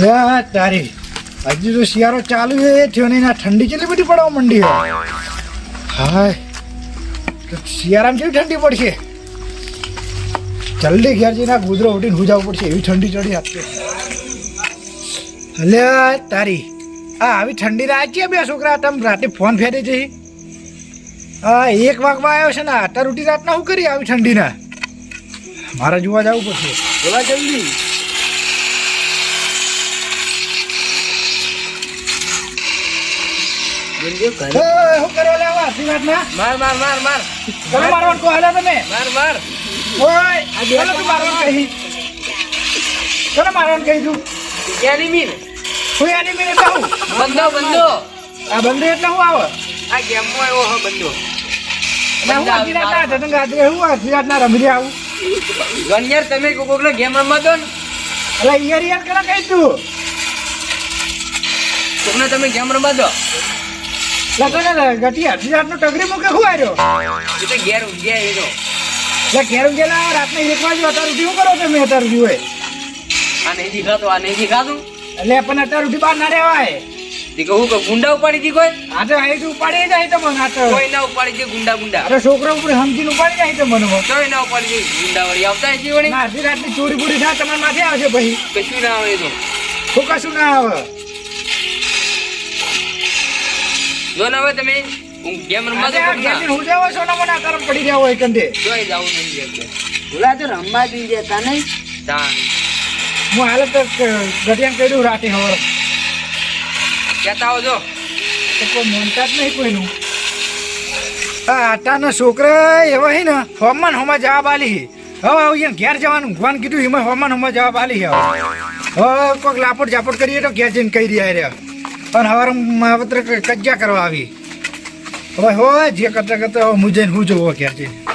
લે તારી. હજી તો શિયાળો ચાલુ એ થયો ને ઠંડી કેટલી બધી પડવા માંડી હાય. શિયાળામાં કેવી ઠંડી પડશે? જલ્દી ઘેર જઈને ગુદરો ઉઠીને હુજાવવું પડશે, એવી ઠંડી ચડી આપશે હલે તારી. આ આવી ઠંડી રાત છે બે છોકરા તમે રાતે ફોન ફેરે છે હા એક વાગવા આવ્યો છે ને અત્યારે ઉઠી રાતના શું કરી આવી ઠંડીના? મારે જોવા જવું પડશે. બોલા જલ્દી. શું કરો લેવા આટલી રાતના માર માર માર માર. ચલો મારવાનું કહો હેલો તમે. માર માર. ઓય ચલો તું મારવાનું કહી. ચલો મારવાનું કહી તું? ક્યાંની મીન હું એની મિનિટ કહું બંધો બંધો આ બંધ એટલે હું આવે? આ ગેમમાં આવ્યો હો બંધો એટલે હું જતન ગાતી હું આટલી રાતના રમી આવું. ગણિયાર તમે કોક કોકનો ગેમ રમવા દો ને. એટલે ઈયર યાર કરે કહી તું. કોકને તમે ગેમ રમવા દો. ને ગટી આટલી રાતનો ટગરી મૂકે શું આવ્યો એ તો ઘેર ઊંઘ્યા એ તો. એટલે ઘેર ગયેલા રાતને એક વાગે અત્યારે ઉઠી શું કરો તમે અત્યારે ઉઠી હોય? આ નહીં દેખાતું આ નહીં દેખાતું એટલે પણ અત્યારે ઉઠી બહાર ના રહેવાય. કહું ગુંડા ઉપાડી દી કોઈ? આ તો તો ઉપાડી જાય તો મને આ તો. કોઈ ના ઉપાડી દે ગુંડા ગુંડા. અરે છોકરો ઉપર સમજીને ઉપાડી જાય તો મને કોઈ ના ઉપાડી દે ગુંડા વળી. આવતા વળી? ના આટલી રાતની ચોરી પૂરી થાય તમારે માથે આવશે ભાઈ કશું ના આવે તો. તો કશું ના આવે? જો ના હવે તમે ગેમ રમવા દો કોકના. ઘેરથી હું જાવ છો ને મને કરમ પડી ગયા હોય કંદે જોઈ જાવ નહીં ગેમ તો રમવા દેતા નહીં. તા હું હાલ તો કર્યું રાતે હવાર કહેતા આવજો. કોઈ મોનતા જ નહીં કોઈનું. આ આટાના છોકરા એવા હે ને હોમમાં હોમાં જવાબ આલી હે. હવે અહીંયા ઘેર જવાનું. ભગવાન કીધું એમાં હોમમાં હોમાં જવાબ આલી હવે. હવે કોઈક લાપડ ઝાપડ કરીએ તો ઘેર જઈને કહી રહ્યા રહ્યા. અને હવાર માવત્ર કજ્જા કરવા આવી. હવે હો, જે કરતા કરતા હું જઈને હું જોવો ઘેર જઈને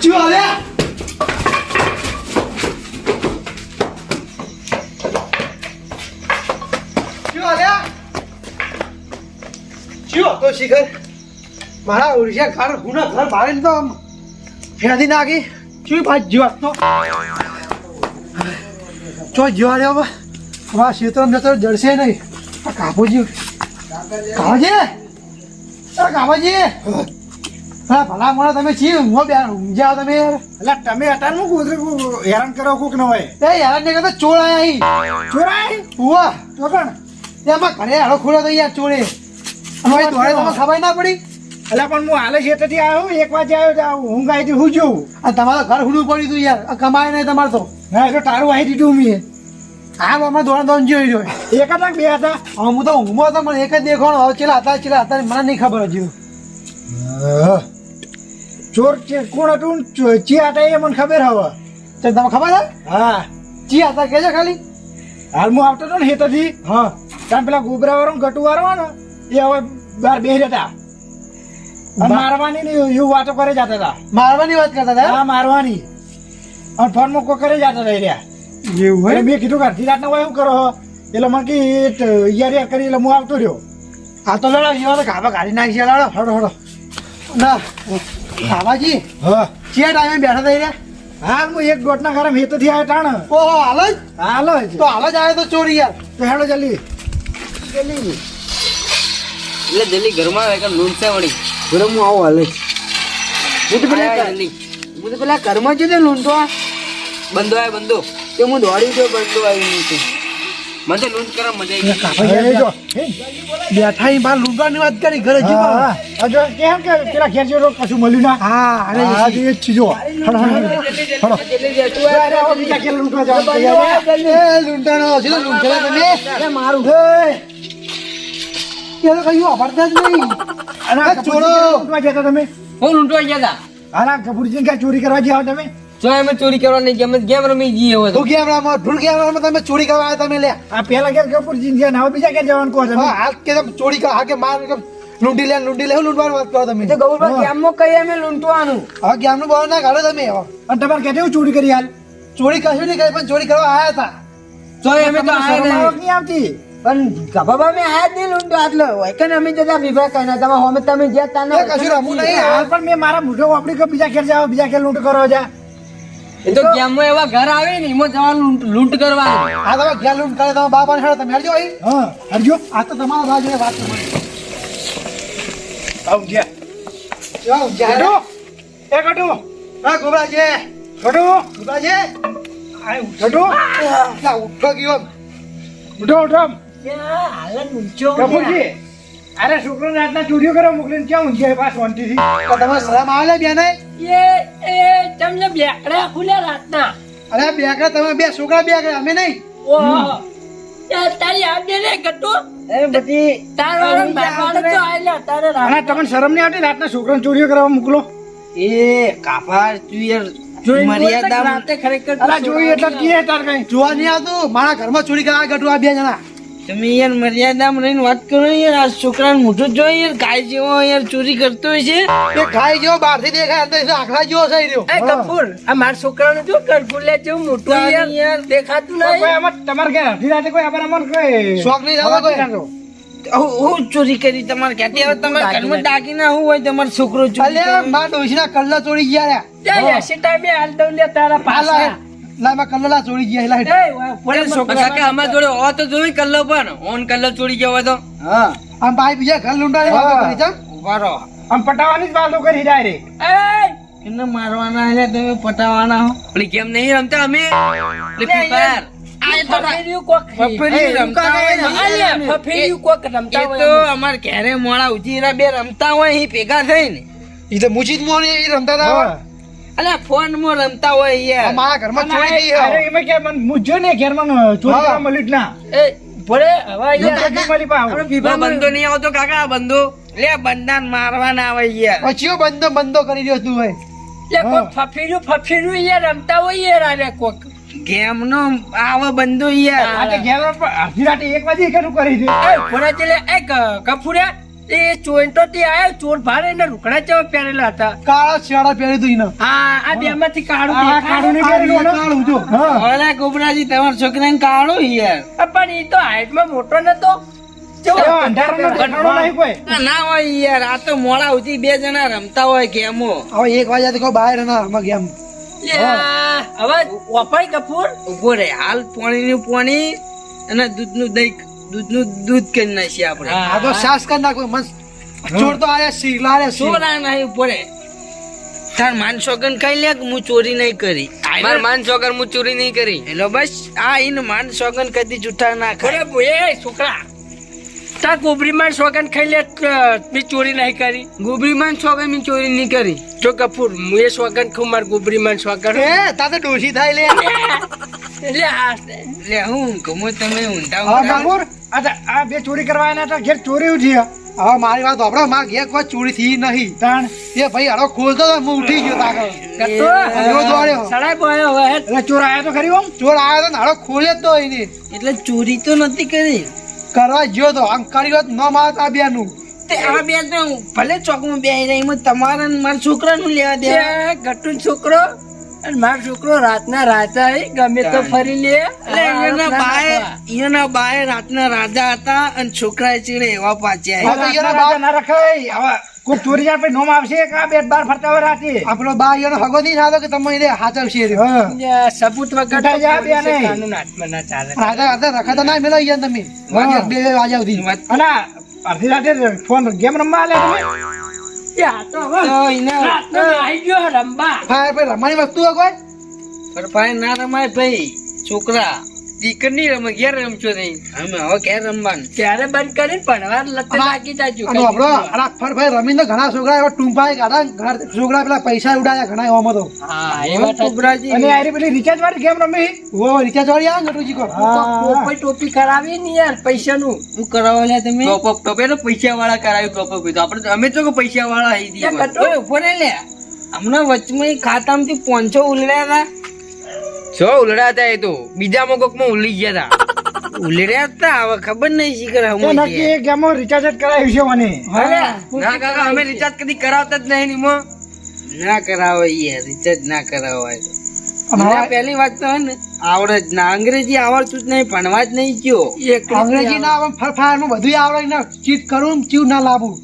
તો શિખર. મારા ઉડીશા ઘર હુના ઘર મારે તો આમ ફેરથી નાખી. શું ભાઈ જીવાત તો ચો જીવા રહ્યો આ ક્ષેત્રમાં જતો જડશે નહીં. આ કાબુજી કાબાજી અરે કાબાજી હા ભલા મોડા તમે છી ઊંઘો બે? ઊંઘ્યા તમે યાર? એટલે તમે અટાણ હું કુદરે હેરાન કરો કોક ન હોય? એ હેરાન ને કહેતા ચોર આયા અહીં ચોરાય ઉવા. તો કણ એમાં ઘરે હાડો ખુલ્લો તો યાર ચોરે. અમારી દોડે ખબર ના પડી. એટલે પણ હું હાલે છે આવ્યો એક વાગે આવ્યો તો આ ઊંઘ હું જોઉં. આ તમારે ઘર હુડું પડ્યું તું યાર. કમાય નહીં તમારે તો. હા એટલે તારું આવી દીધું મેં. હા અમે દોડા દોડ જોઈ રહ્યો એક હતા બે હતા હું તો ઊંઘમાં હતો મને એક જ દેખાણો. હવે ચેલા હતા ચેલા હતા મને નહીં ખબર હજુ. ચોર કોણ હતું? ચો- હતા એ મને ખબર હવે. તો તમને ખબર છે? હા. ચી હતા કેજો ખાલી? હાલ હું આવતો હતો ને હેતરથી હા. ત્યાં પેલા ગોબરા વાળો ગટુ વાળો ને એ હવે બાર બે હતા મારવાની નહીં એવું વાતો કરે જતા હતા. મારવાની વાત કરતા હતા? હા મારવાની. અને ફોનમાં કોઈ કરે જતા હતા એ રહ્યા. એવું હોય? મેં કીધું કે અડધી રાતના હોય શું કરો એટલે મને કે યાર યાર કરી એટલે હું આવતો રહ્યો. આ તો લડા જીવા તો ગાભા કાઢી નાખી લડો. હડો હડો ના. બાબાજી હા. ચિયા ટાઈમે બેઠા થઈ રહ્યા? હાલ હું એક ગોટના ઘરે હેતરથી આવ્યા ટાણ. ઓહો હાલ જ. હાલ જ. તો હાલ જ આવ્યો તો ચોરી યાર. તો હેડો જલ્દી. એટલે જલ્દી ઘરમાં આવે કે લૂંટ છે વળી. બોલો હું આવું હાલે. હું તો પેલા જલ્દી. હું તો પેલા ઘરમાં જ લૂંટો બંધો આવે બંધો. તે હું દોડી ગયો બંધો આવી નીચે. મને તો લૂંટ કરવા મજા આવી ગઈ. હવે જો. બેઠા અહીં બહાર લૂંટવાની વાત કરી ઘરે જીવા હા. આ જો કેમ કે પેલા ઘેર જેવો કશું મળ્યું ના? હા અરે આ જે એક ચીજો છે ઘેર લૂંટવા જવાનું તૈયાર છે. એ લૂંટાનો છે ને લૂંટેલા તમે. અરે, મારું. હે. કયું અભરતા જ નહીં. અરે, ચોરો. લૂંટવા ગયા તમે? હું લૂંટવા ગયા હતા. અરે, આ ક્યાં ચોરી કરવા ગયા હો તમે? જો અમે ચોરી કરવાની ગેમ ગેમ રમી જઈએ હવે તો. રમો ઢૂળ ગેમ રમો તમે ચોરી કરવા આવ્યા તમે લે. આ પેલા ઘેર કપૂરજીને ગયા ના બીજા ઘેર જવાનું કહો તમે? હા કે તમે ચોરી કરવા. હા કે માર કે લૂંટી લે લૂંટી લે હું લૂંટવાની વાત કરો તમે? તો ગૌરવ ગેમમાં કઈ અમે લૂંટવાનું. હવે નું બહાર ના કાઢો તમે. હવે. અને તમારે કહેતે હું ચોરી કરી હાલ? ચોરી કશું નહીં કરી પણ ચોરી કરવા આવ્યા હતા. તો અમે તો નહીં. આવક નહીં આવતી? પણ ગભાબા મેં આયા જ નહીં લૂંટો આટલો. હોય કે અમે જતા વિભાગ કઈ ના તમે હોમે તમે જ્યાં એ કશું રમવું નહીં. હાલ પણ મેં મારા મોઢો વાપરી કે બીજા ઘેર જાવ બીજા ઘેર લૂંટ કરો જા. એ તો ગેમમાં એવા ઘર આવે ને એમાં જવાનું લૂંટ- કરવા આ તમે ઘેર લૂંટ કરે તમે બાપા ને તમે હરજો અહીં. હા હરજો આ તો તમારા બા જોડે વાત તમારી આવ ગયા જાઓ જાડો એ ગઢુ. હા ગોબરાજી. ગઢુ. ગોબરાજી. આ ઉઠો. ના ઉઠો ગયો. ઉઠો ઉઠો. હાલત ઊંચો કપૂરજી અરે છોકરો રાતના ચોરીઓ કરવા મોકલીને ક્યાં ઊંઘી પાસ શાંતિથી તો તમે શરમ આવે લે બેને? એ એ તમને બેકડા ખુલ્યા રાતના. અરે બેકડા તમે બે છોકરા બેકડા અમે નહીં. ઓહો. તારી આડે રે ગટુ એ બધી તાર વાળો બારવાડો તો આયલા તારે રાત ના તમને શરમ નહીં આવતી? રાતના છોકરાને ચોરીઓ કરવા મોકલો. એ કાપા તું યાર મર્યાદા રાતે ખરેખર અરે જોઈ એટલે કીએ તાર કઈ? જોવા નહીં આવતું? મારા ઘરમાં ચોરી કરવા ગઢું આ બે જણા. તમે યાર મર્યાદામાં રહીને વાત કરો યાર. આ છોકરાને મોઢું જો યાર. ગાય જેવો યાર ચોરી કરતો હોય છે. એ ખાઈ જેવો બહારથી દેખાય અંદર આખલા જેવો થઈ રહ્યો. એ કપૂર આ મારા છોકરાનું જો કરફુલે જેવું મોટું યાર યાર દેખાતું કોઈ નહીં. તમાર તમારે ઘેર અડધી રાતે કોઈ આবার અમર કોઈ શોખ નહીં થતો કોઈ? હું હું ચોરી કરી તમારે ક્યાંથી? હવે તમે ઘરમાં દાગીના હું હોય તમારો છોકરો ચોરી અલ્યા કરે? મારા ડોશીના કલ્લા ચોરી ગયા એસી ટાઈમે હાલ દઉં લે તારા પાછા. હેડ. લા ચોરી ગયા લા હેડ. એ વાહ, પોળે છોકરા. કાકા અમારા જોડે હોવા તો જોઈ કલ્લો પણ. ઓન કલ્લો ચોરી ગયો તો. હા. આમ ભાઈ બીજા ઘર લૂંટાડે વાતો કરી જા. ઊભા આમ પટાવાની જ વાતો કરી ડાયરેક્ટ એ! એને મારવાના એટલે તમે પટાવાના હો. પેલી ગેમ નહીં રમતા અમે? ફ્રી ફાયર અમાર ઘરે મોડા ઉજી બે રમતા હોય એ ભેગા થઈને. એ તો જ મોડી રમતા હતા હા. અલ્યા ફોનમાં રમતા હોય યાર. મારા ઘરમાં ચોરી અરે એમાં કે મને મૂંઝ્યો ને ઘેરમાં ચોરી હા. કરવા મળ્યું ના. એ ભલે હવે યાર કે મળી પા આપણે વિભા બંધો નહીં આવતો કાકા આ બંધો. લે બંધાન મારવાના આવે યાર. પછીઓ બંધો બંધો કરી દ્યો તું હોય લે કોક ફફીરું ફફીરું યાર રમતા હોય યાર આરે કોક. ગેમ નો આવો બંધો યાર. આ ગેમ પર અડધી રાતે એક વાગે કેનું કરી દે. એ ફોરા ચલે એક ગફુરિયા એ ચોઈન્ટો થી આયો ચોર ભારે ને રૂકડા ચેવા પહેરેલા હતા. કાળા શિયાળા પહેરી દઈ ને. હા આ બે માંથી કાળું આ કાળું ને પહેરેલું ને? કાળું જો. હા. ઓલા ગોબરાજી તમાર છોકરા ને કાળું યાર. પણ એ તો હાઈટમાં મોટો નતો. કેવો એવો અંધારાનો ઠેકાણો નહીં કોઈ. ના, હોય યાર. આ તો મોડા સુધી બે જણા રમતા હોય ગેમો. હવે એક વાગ્યા તો કહો બહાર ના રમવા ગેમ. હવે ઓપાઈ કપૂર? ઊભો રે. હાલ પોણી નું પોણી અને દૂધનું દહીં દૂધનું દૂધ કરી નાખીએ આપણે. આ તો સાસ કરી નાખો મસ્ત. ચોર તો આયા શીલા શીલ. સોરા નહીં રે તાર માન સોગન ખાઈ લે કે હું ચોરી નહીં કરી? માર માન છોકર હું ચોરી નહીં કરી. એટલે બસ આ ઇન માન સોગન કદી જૂઠા ના ખાય. એ છોકરા. તાર ગોબરીમાં સોગન ખાઈ લે મેં ચોરી નહીં કરી? ગોબરીમાં સોગન મેં ચોરી નહીં કરી. જો કપૂર હું એ સોગન ખાઉં માર ગોબરીમાં સોગન. એ તાતે ડોશી થાય લે. લે હું ગમો તમે ઊંધા હા આ બે ચોરી કરવા હતા ઘેર ચોરી ઉઠી હવે મારી વાત સાંભળો મારા ઘેર કોઈ ચોરી થઈ નહીં. તાણ? એ ભાઈ હાડો ખોલતો તો હું ઉઠી ગયો તાકે કતો દોડ્યો. સડાઈ બોયો હવે. એટલે ચોર આયો તો ખરી ઓમ ચોર આવ્યો તો ને ખોલે તો એને. એટલે ચોરી તો નથી કરી. કરવા ગયો તો આમ કર્યો ન મારત આ બેનું. તે આ બે ભલે ચોકમાં બે રહી તમારા ને મારા છોકરાનું લેવા દે ગટુ છોકરો. અને મારો છોકરો રાતના રાજા ગમે તો ફરી લે. એના બાએ એના બાએ રાતના રાજા હતા અને છોકરા ચીડે એવા પાચ્યા હા, તો ના રખાય. હવે કોઈ ચોરી જાય પછી નોમ આવશે કે આ બે બાર ફરતા હોય રાતે? આપણો બા એનો હગો નહીં થતો કે તમે એને હાચવશે સબૂત વગર જા બે પોલીસે કાનૂન હાથમાં ના ચાલે. રાજા રાજા રખાતા ના મેલો યાર તમે. બે બે વાગ્યા સુધી. અને અડધી રાતે ફોન ગેમ રમવા આલે તમે? રમવાની વસ્તુ હોય કોઈ? પણ ભાઈ ના રમાય ભાઈ છોકરા. દીકર નહીં રમે ઘેર રમશો નહીં. અમે હવે ક્યારે રમવાનું. ક્યારે બંધ કરીને ભણવા લતે લાગી જાજો અને આપણો આ ફરફાઈ રમીને ઘણા છોકરા એવા ટૂંપાઈ કાઢા છોકરા પેલા પૈસા ઉડાયા ઘણા એવા તો હા એવા છોકરાજી અને આરી પેલી રિચાર્જ વાળી ગેમ રમી? ઓ રિચાર્જ વાળી આવે ને ગટુજી કો ટોપી ટોપી કરાવી ને યાર પૈસાનું. હું કરાવો લે તમે? ટોપઅપ ટોપે નો પૈસા વાળા કરાયું ટોપ કીધું આપણે અમે તો પૈસા વાળા આવી દીધા. ઓય, ઊભો લે. હમણાં વચમાં ખાતામાંથી પોંચો ઉલવ્યા હતા. છો ઉલડા હતા એ તો. બીજા મોકોકમાં ઉલી ગયા હતા ઉલડ્યા હતા હવે ખબર નહીં નક્કી ગેમમાં રિચાર્જ જ કરાવ્યું છે મને. ના કાકા અમે રિચાર્જ કદી કરાવતા જ નહીં એમાં ના કરાવાય યાર રિચાર્જ ના કરાવાય. અને મને પહેલી વાત તો ને આવડે જ ના. અંગ્રેજી આવડતું જ નહીં ભણવા જ નહીં ગયો. અંગ્રેજી ના આવે ફરફારમાં બધું આવડે ચીટ કરું ચીવ ના લાવું.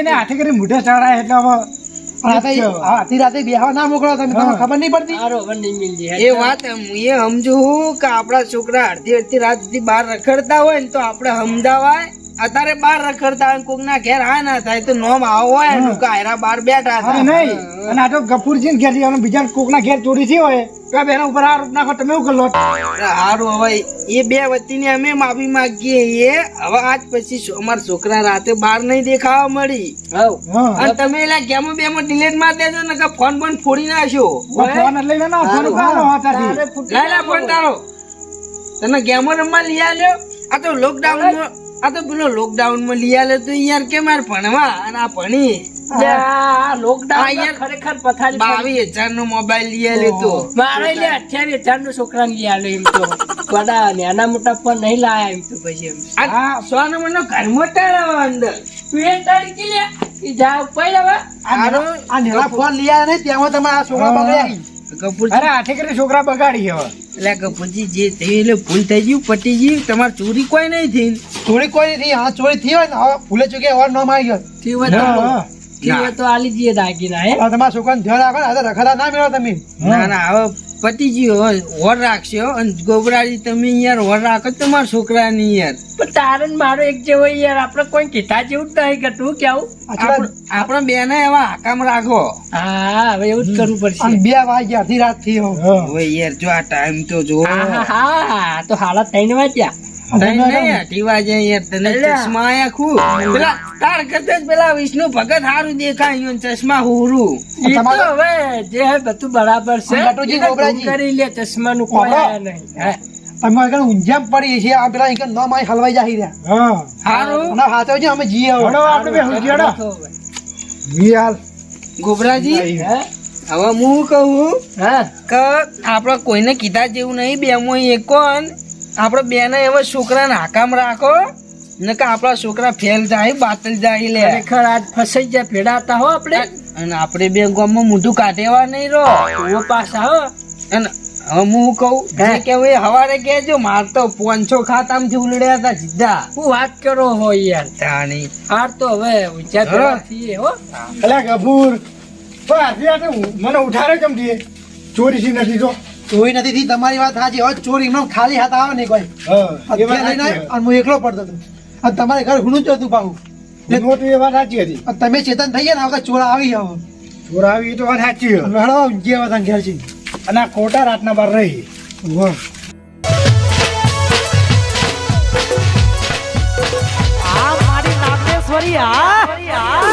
એને હાથે કરી મોઢે ચડાય એટલે હવે અને આ તો એ- આ આધી રાતે બેહવા ના મોકલો તમે તમને ખબર નહીં પડતી? એ વાત એ સમજુ કે આપણા છોકરા અડધી અડધી રાત સુધી બહાર રખડતા હોય ને તો આપણે સમજાવાય. અત્યારે બાર રખડતા હોય કોક ના ઘેર આ ના થાય તો નોમ આવો હોય ને કે આયરા બેઠા અરે હતા નહીં. અને આ તો ગફુરજી ને ઘેર જવાનું બીજા કોકના ઘેર ચોરી થઈ હોય. તો આ બેના ઉપર આરોપ નાખો તમે એવું કરો સારું હવે એ બે વતીને અમે માફી માંગીએ એ હવે આજ પછી અમારા છોકરા રાતે બાર નહીં દેખાવા મળી. અને તમે એલા ગેમો બેમો ડિલેટ માર દેજો ને કે ફોન પણ ફોડી નાખ્યો ફોન લઈ લે ફોન આવો હાથાથી. લા ફોન તારો. તને ગેમો રમવા લઈ આવ્યો આ તો લોકડાઉન આ તો પેલો લોકડાઉનમાં લઈ આલે તો યાર કે મારે ભણવા અને આ ભણી. લોકડાઉન ખરેખર પથારી બાવીસ હજાર નો મોબાઈલ લઈ આલે તો. મારે લે અઠ્યાવીસ હજાર નો છોકરા લઈ આલે એમ તો. બધા નાના મોટા ફોન નહીં લાયા એમ તો પછી એમ. આ સો નંબર નો ઘરમાં તારા અંદર. તું એ તારી લે એ જા ઉપર હવે. આ નેલા ફોન લઈ આવ્યા નહીં ત્યાં તમે આ છોકરા બગાડી કપૂર અરે આઠે કરી છોકરા બગાડી હવે. એટલે પછી જે એટલે ભૂલ થઈ ગયું પટી ગયું તમારે ચોરી કોઈ નહીં થઈ. ચોરી કોઈ નહીં હા ચોરી થઈ હોય ને હવે ભૂલે ચૂકે વાર ન મારી ગયો થઈ હોય તો આલી જઈએ દાગીના હે? તમારા છોકરાને ધ્યાન રાખો ને રખડા ના મેળવો તમે. ના ના હવે પતી ગયું રાખશો હો. અને ગોબરાજી તમે યાર હોર રાખો તમારા છોકરાની યાર. પણ તારે મારો એક જેવો યાર આપણે કોઈ કીધા જેવું જ નહીં કે તું કેવું? આપણે બેને એવા હાકામ રાખો. હા હવે એવું જ કરવું પડશે. બે વાગ્યા અડધી રાતથી હવે. યાર જો આ ટાઈમ તો જો. હા તો હાલત થઈને વાંચ્યા. નહીં નહીં અઢી વાગે યાર તને અલ્યા. ચશ્મા આયા ખૂબ પેલા તાર કરતા જ પેલા વિષ્ણુ ભગત હારું દેખાય ચશ્મા હુરું. એ તો તમારો- હવે જે હે બધું બરાબર છે. આ નટુજી એને ગોબરાજી. કરી લે ચશ્મા નું કોઈ નહીં. અમે આગળ ઊંઝામ પડીએ છીએ. આ પેલા એક ન મારી હલવાઈ જાય રહ્યા. હા. હારું. અને છે અમે જીએ હવે. આપણે બે. વિયાલ. ગોબરાજી હું? કહું હા? કે આપણે કોઈને કીધા જેવું નહીં બેમો એકોન આપણે બેને એવા છોકરાને હાકામ રાખો ને કે આપણા છોકરા ફેલ જાય બાતલ જાય લે. ખરેખર આજ ફસાઈ જાય ભેડાતા હો આપણે? અને આપણે બે ગામમાં મોઢું કાઢેવા નહીં રહો. ઓ પાછા હો. અને હું કહું જે કેવું એ હવારે કહેજો માર તો પોંચો ખાતામાંથી ઉલડ્યા હતા સીધા. હું વાત કરો હો યાર. તાણી હાર તો હવે વિચાર હો. અલા ગભૂર. પણ મને ઉઠાડે કેમ થી ચોરી સી નથી તો ચોરી નથી થી તમારી વાત સાચી. હવે ચોરી એમનેમ ખાલી હાથ આવે નહીં કોઈ. વાત અત્યારે લઈને અને હું એકલો પડતો હતો. અને તમારે ઘર ઘણું જ હતું પાછું. હતી. મોટી એ વાત સાચી હતી. અને તમે ચેતન થઈ ગયા ને હવે ચોર આવી જાઓ ચોર આવી એ તો વાત સાચી હળો જે વાત ઘેર છે અને આ ખોટા રાતના બાર રહી. વાહ. આ મારી નાગેશ્વરી આ